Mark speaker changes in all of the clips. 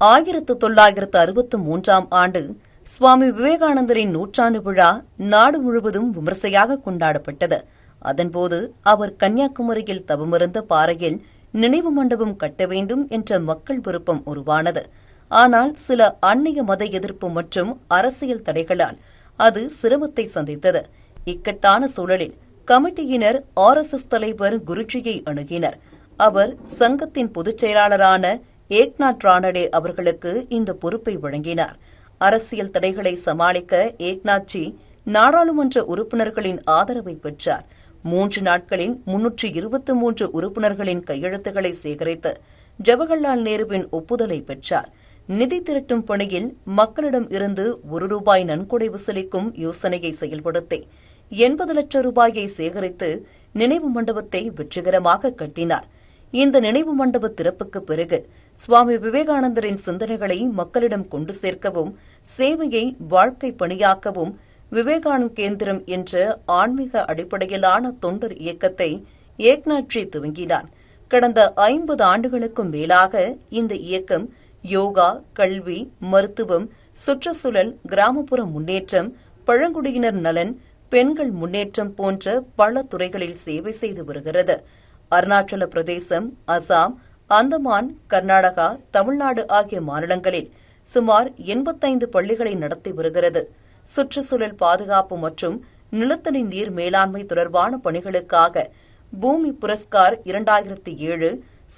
Speaker 1: ஆயிரத்து தொள்ளாயிரத்து அறுபத்து மூன்றாம் ஆண்டு சுவாமி விவேகானந்தரின் நூற்றாண்டு விழா நாடு முழுவதும் விமர்சையாக கொண்டாடப்பட்டது. அதன்போது அவர் கன்னியாகுமரியில் தவமிருந்த பாறையில் நினைவு மண்டபம் கட்ட வேண்டும் என்ற மக்கள் விருப்பம் உருவானது. ஆனால் சில அந்நிய மத எதிர்ப்பு மற்றும் அரசியல் தடைகளால் அது சிரமத்தை சந்தித்தது. இக்கட்டான சூழலில் கமிட்டியினர் ஆர் எஸ் எஸ் தலைவர் குருஜியை அணுகினர். அவர் சங்கத்தின் பொதுச் செயலாளரான ஏக்நாத் ராணடே அவர்களுக்கு இந்த பொறுப்பை வழங்கினார். அரசியல் தடைகளை சமாளிக்க ஏக்நாத்ஜி நாடாளுமன்ற உறுப்பினர்களின் ஆதரவை பெற்றார். மூன்று நாட்களில் முன்னூற்றி இருபத்தி மூன்று உறுப்பினர்களின் கையெழுத்துக்களை சேகரித்து ஜவஹர்லால் நேருவின் ஒப்புதலை பெற்றார். நிதி திரட்டும் பணியில் மக்களிடம் இருந்து ஒரு ரூபாய் நன்கொடை வசூலிக்கும் யோசனையை செயல்படுத்தி எண்பது லட்சம் ரூபாயை சேகரித்து நினைவு மண்டபத்தை வெற்றிகரமாக கட்டினார். இந்த நினைவு மண்டப திறப்புக்கு பிறகு சுவாமி விவேகானந்தரின் சிந்தனைகளை மக்களிடம் கொண்டு சேர்க்கவும் சேவையை வாழ்க்கை பணியாக்கவும் விவேகானந்த் கேந்திரம் என்ற ஆன்மீக அடிப்படையிலான தொண்டர் இயக்கத்தை ஏக்நாத்ஜி துவங்கினார். கடந்த ஐம்பது ஆண்டுகளுக்கும் மேலாக இந்த இயக்கம் யோகா கல்வி மருத்துவம் சுற்றுச்சூழல் கிராமப்புற முன்னேற்றம் பழங்குடியினர் நலன் பெண்கள் முன்னேற்றம் போன்ற பல துறைகளில் சேவை செய்து வருகிறது. அருணாச்சல பிரதேசம் அசாம் அந்தமான் கர்நாடகா தமிழ்நாடு ஆகிய மாநிலங்களில் சுமார் எண்பத்தைந்து பள்ளிகளை நடத்தி வருகிறது. சுற்றுச்சூழல் பாதுகாப்பு மற்றும் நிலத்தடி நீர் மேலாண்மை தொடர்பான பணிகளுக்காக பூமி புரஸ்கார் இரண்டாயிரத்தி ஏழு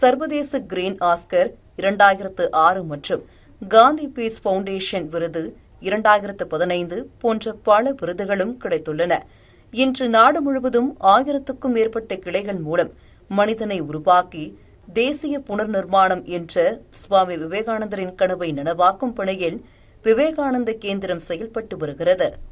Speaker 1: சர்வதேச கிரீன் ஆஸ்கர் இரண்டாயிரத்து ஆறு மற்றும் காந்தி பீஸ் பவுண்டேஷன் விருது இரண்டாயிரத்து பதினைந்து போன்ற பல விருதுகளும் கிடைத்துள்ளன. இன்று நாடு முழுவதும் ஆயிரத்துக்கும் மேற்பட்ட கிளைகள் மூலம் மனிதனை உருவாக்கி தேசிய புனர் நிர்மாணம் என்ற சுவாமி விவேகானந்தரின் கனவை நனவாக்கும் பணியில் விவேகானந்த கேந்திரம் செயல்பட்டு வருகிறது.